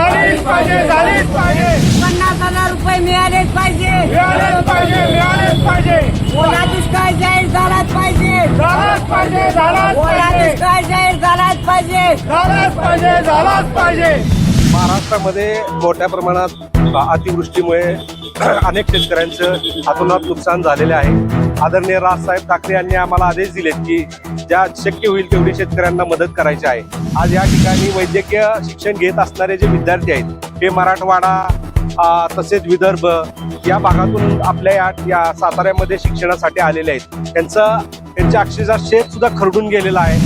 झालीच पाहिजे झालीच पाहिजे पन्नास हजार रुपये मिळालेच पाहिजे ओला दुष्काळ जाहीर झालाच पाहिजे ओला दुष्काळ जाहीर झालाच पाहिजे महाराष्ट्रामध्ये मोठ्या प्रमाणात अतिवृष्टीमुळे अनेक शेतकऱ्यांचं हातोनात नुकसान झालेले आहे. आदरणीय राजसाहेब ठाकरे यांनी आम्हाला आदेश दिलेत की ज्या शक्य होईल तेवढी शेतकऱ्यांना मदत करायची आहे. आज या ठिकाणी वैद्यकीय शिक्षण घेत असणारे जे विद्यार्थी आहेत ते मराठवाडा तसेच विदर्भ या भागातून आपल्या या या साताऱ्यामध्ये शिक्षणासाठी आलेले आहेत. त्यांचं त्यांच्या अक्षरशः शेत सुद्धा खरडून गेलेलं आहे.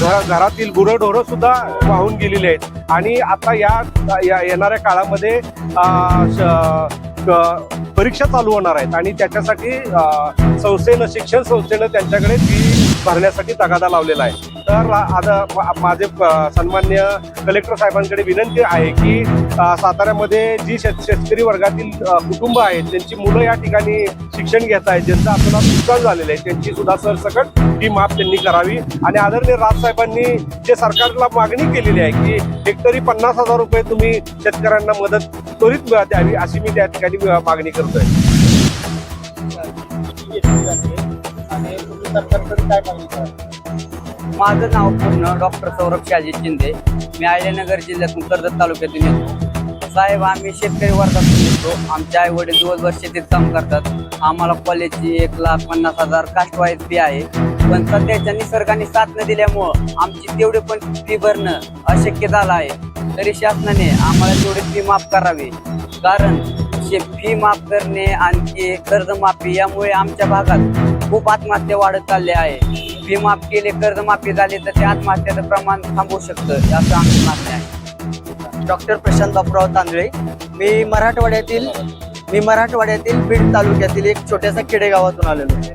घरा घरातील गुरंढोरं सुद्धा वाहून गेलेली आहेत. आणि आता या येणाऱ्या काळामध्ये श- परीक्षा चालू होणार आहेत आणि त्याच्यासाठी संस्थेनं शिक्षण संस्थेनं त्यांच्याकडे फी भरण्यासाठी तगादा लावलेला आहे. तर आता माझे प- सन्मान्य कलेक्टर साहेबांकडे विनंती आहे की साताऱ्यामध्ये जी शेत शेतकरी वर्गातील कुटुंब आहेत त्यांची मुलं या ठिकाणी शिक्षण घेत आहेत ज्यांचं आपल्याला नुकसान झालेलं आहे त्यांची सुद्धा सरसकट ही माफ त्यांनी करावी. आणि आदरणीय राजसाहेबांनी जे सरकारला मागणी केलेली आहे की हेक्टरी पन्नास हजार रुपये तुम्ही शेतकऱ्यांना मदत त्वरित द्यावी अशी मी त्या ठिकाणी मागणी करतोय. माझं नाव पूर्ण डॉक्टर सौरभ शाजी शिंदे. मी आयल्यानगर जिल्ह्यातून कर्जत तालुक्यातून येतो. साहेब आम्ही शेतकरी वर्गातून येतो. आमचे आई वडील दिवसभर शेतीत काम करतात. आम्हाला कॉलेजची एक लाख पन्नास हजार कास्टवाईज फी आहे. पण सध्याच्या निसर्गाने साथ न दिल्यामुळं आमची तेवढी पण फी भरणं अशक्य झालं आहे. तरी शासनाने आम्हाला तेवढी फी माफ करावी. कारण फी माफ करणे आणखी कर्जमाफी यामुळे आमच्या भागात खूप आत्महत्या वाढत चालल्या आहे. फी माफ केले कर्जमाफी झाले तर ते आत्महत्याचं प्रमाण थांबवू शकतं असं आमची मागणी आहे. डॉक्टर प्रशांत बापराव तांदळे मी मराठवाड्यातील मी मराठवाड्यातील बीड तालुक्यातील एक छोट्याशा खेडेगावातून आलेलो आहे.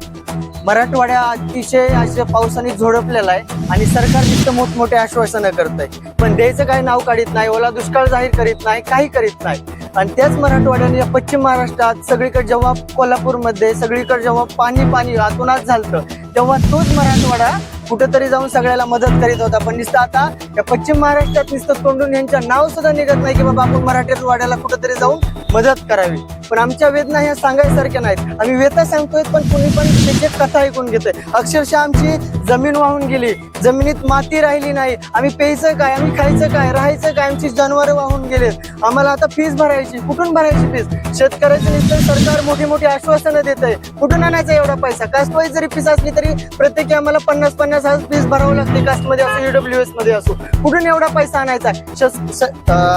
मराठवाड्या अतिशय असे पावसाने झोडपलेला आहे आणि सरकार तिथं मोठमोठे आश्वासनं करत आहे पण द्यायचं काही नाव काढत नाही ओला दुष्काळ जाहीर करीत नाही काही करीत नाही. आणि त्याच मराठवाड्याने पश्चिम महाराष्ट्रात सगळीकडे जेव्हा कोल्हापूरमध्ये सगळीकडे जेव्हा पाणी पाणी आतुनात झालतं तेव्हा तोच मराठवाडा कुठेतरी जाऊन सगळ्याला मदत करीत होता. पण नुसतं आता या पश्चिम महाराष्ट्रात नुसतं तोंडून यांचं नाव सुद्धा निघत नाही की बाबा आपण मराठीत वाड्याला कुठेतरी जाऊन मदत करावी. पण आमच्या वेदना ह्या सांगायसारख्या नाहीत. आम्ही व्यथा सांगतोय पण कुणी पण त्याची कथा ऐकून घेतोय. अक्षरशः आमची जमीन वाहून गेली. जमिनीत माती राहिली नाही. आम्ही प्यायचं काय? आम्ही खायचं काय? राहायचं काय? आमची जनावरं वाहून गेलेत. आम्हाला आता फीस भरायची. कुठून भरायची फीस शेतकऱ्याची नुसतं सरकार मोठी मोठी आश्वासनं देत आहे कुठून आणायचा एवढा पैसा? कास्टवाईज जरी फीस असली तरी प्रत्येकी आम्हाला पन्नास पन्नास हजार फीस भरावं लागते. कास्टमध्ये असो ईडब्ल्यू एसमध्ये असो. कुठून एवढा पैसा आणायचा?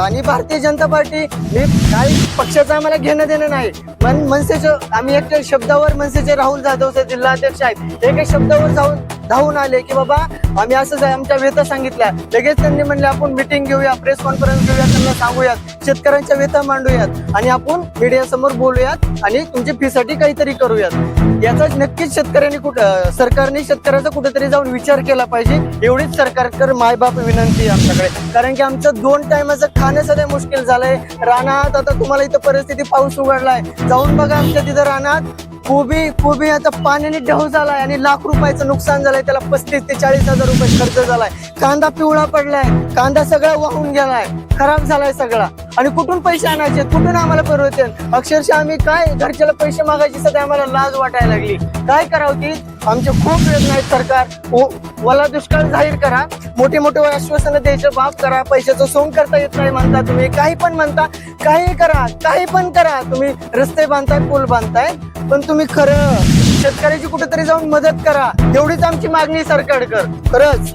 आणि भारतीय जनता पार्टी हे काही पक्षाचं आम्हाला घेणं देणं नाही. मन मनसेचं आम्ही एक शब्दावर मनसेचे राहुल जाधव जे जिल्हाध्यक्ष आहेत. एका शब्दावर जाऊन धावून आले की बाबा आम्ही असंच आमच्या व्यथा सांगितल्या. लगेच त्यांनी म्हणले आपण मिटिंग घेऊया प्रेस कॉन्फरन्स घेऊया त्यांना सांगूयात. शेतकऱ्यांच्या व्यथा मांडूयात आणि आपण मीडिया समोर बोलूयात आणि तुमच्या फीसाठी काहीतरी करूयात. याचा नक्कीच शेतकऱ्यांनी कुठं सरकारने शेतकऱ्याचा कुठेतरी जाऊन विचार केला पाहिजे. एवढीच सरकारकर मायबाप विनंती आहे आमच्याकडे. कारण की आमचं दोन टायमाचं खाणं सध्या मुश्किल झालंय. रानात आता तुम्हाला इथं परिस्थिती पाऊस उघडलाय. जाऊन बघा आमच्या तिथं रानात. कोबी कोबी आता पाण्याने ढव झालाय आणि लाख रुपयाचं नुकसान झालंय. त्याला पस्तीस ते चाळीस हजार रुपये खर्च झालाय. कांदा पिवळा पडलाय. कांदा सगळा वाहून गेलाय. खराब झालाय सगळा. आणि कुठून पैसे आणायचे? कुठून आम्हाला परवडते? अक्षरशः आम्ही काय घरच्याला पैसे मागायची सध्या आम्हाला लाज वाटायला लागली. काय करावं की आमचे खूप योजना आहेत सरकार. वला दुष्काळ जाहीर करा. मोठे मोठे आश्वासनं द्यायचं माफ करा. पैशाचं सोंग करता येत नाही म्हणता तुम्ही. काही पण म्हणता. काही करा काही पण करा. तुम्ही रस्ते बांधताय पूल बांधताय पण तुम्ही खरं शेतकऱ्याची कुठेतरी जाऊन मदत करा. एवढीच आमची मागणी सरकारकर खरंच.